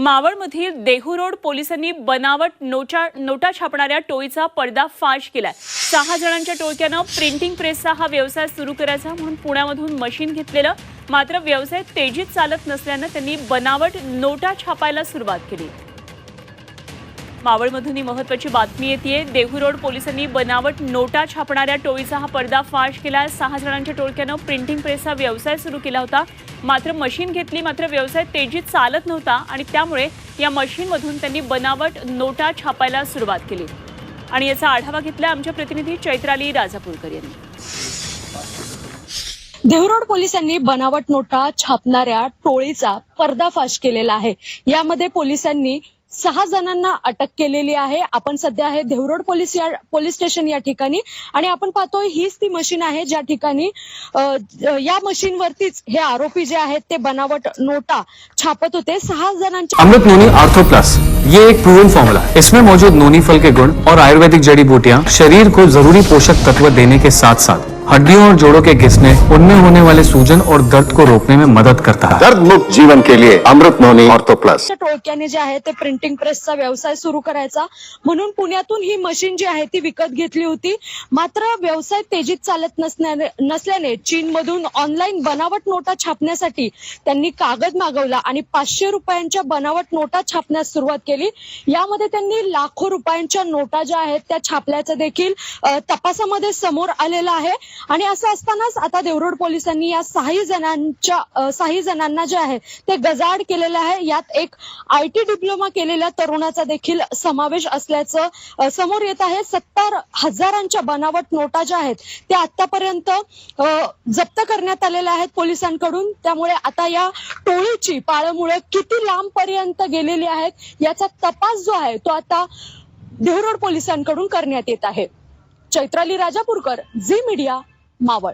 मावळमधील Dehu road पोलिसांनी बनावट नोटा नोटा छापणाऱ्या टोळीचा पडदाफाश केलाय. सहा जणांच्या टोळक्यानं प्रिंटिंग प्रेसचा हा व्यवसाय सुरू करायचा म्हणून पुण्यामधून मशीन घेतलेलं. मात्र व्यवसाय तेजीत चालत नसल्यानं त्यांनी बनावट नोटा छापायला सुरुवात केली. मावळमधून ही महत्वाची बातमी येते देहू रोड पोलिसांनी बनावट नोटा छापणाऱ्या टोळीचा हा पर्दाफाश केला. सहा जणांच्या टोळक्यानं प्रिंटिंग प्रेसचा व्यवसाय सुरू केला होता. मात्र मशीन घेतली मात्र व्यवसाय तेजीत चालत नव्हता आणि त्यामुळे या मशीनमधून त्यांनी बनावट नोटा छापायला सुरुवात केली. आणि याचा आढावा घेतला आमच्या प्रतिनिधी चैत्राली राजापूरकर यांनी. देहरोड पोलिसांनी बनावट नोटा छापणाऱ्या टोळीचा पर्दाफाश केलेला आहे. यामध्ये पोलिसांनी सहा जणांना अटक केलेली आहे. आपण सध्या आहे देहरोड पोलीस या पोलीस स्टेशन या ठिकाणी आणि आपण पाहतोय हीच ती मशीन आहे ज्या ठिकाणी या मशीनवरतीच हे आरोपी जे आहेत ते बनावट नोटा छापत होते. सहा जणांच्या अमृत नोनी आर्थो प्लस ये एक प्रूवन फॉर्मूला इसमें मौजूद नोनी फल के गुण और आयुर्वेदिक जड़ी बूटियाँ शरीर को जरूरी पोषक तत्व देने के साथ साथ हड्डियों और जोड़ों के घिसने उनमें होने वाले सूजन और दर्द को रोकने में मदद करता है। दर्द मुक्त जीवन के लिए अमृत नोनी ऑर्थो प्लस। टोळक्याने जे आहे ते प्रिंटिंग प्रेसचा व्यवसाय सुरू करायचा. म्हणून पुण्यातून ही मशीन जी आहे ती विकत घेतली होती. मात्र व्यवसाय तेजीत चालत नसण्याने नसल्याने चीनमधून ऑनलाईन बनावट नोटा छापण्यासाठी त्यांनी कागद मागवला आणि पाचशे रुपयांच्या बनावट नोटा छापण्यास सुरुवात केली. यामध्ये त्यांनी लाखो रुपयांच्या नोटा ज्या आहेत त्या छापल्याचं देखील तपासामध्ये समोर आलेलं आहे. आणि असं असतानाच आता देवरोड पोलिसांनी या सहाही जणांच्या सहाही जणांना जे आहे ते गजाड केलेलं आहे. यात एक आय टी डिप्लोमा केलेल्या तरुणाचा देखील समावेश असल्याचं समोर येत आहे. सत्तर हजारांच्या बनावट नोटा ज्या आहेत त्या आतापर्यंत जप्त करण्यात आलेल्या आहेत पोलिसांकडून. त्यामुळे आता या टोळीची पाळमुळे किती लांब पर्यंत गेलेली आहेत याचा तपास जो आहे तो आता देहरोड पोलिसांकडून करण्यात येत आहे. Chaitrali Rajapurkar Zee Media Maval.